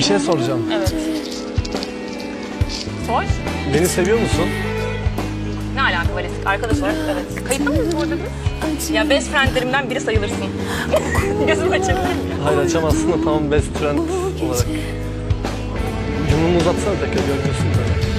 Bir şey soracağım. Evet. Sor. Beni seviyor musun? Ne alaka var eski? Arkadaş olarak evet. Kayıtlı mıyız bu arada biz? Ya best friendlerimden biri sayılırsın. Gözümü açabilir miyim? Hayır açamazsın da tamam best friend olarak. Yumumu uzatsana tekrar görmüyorsun tabii.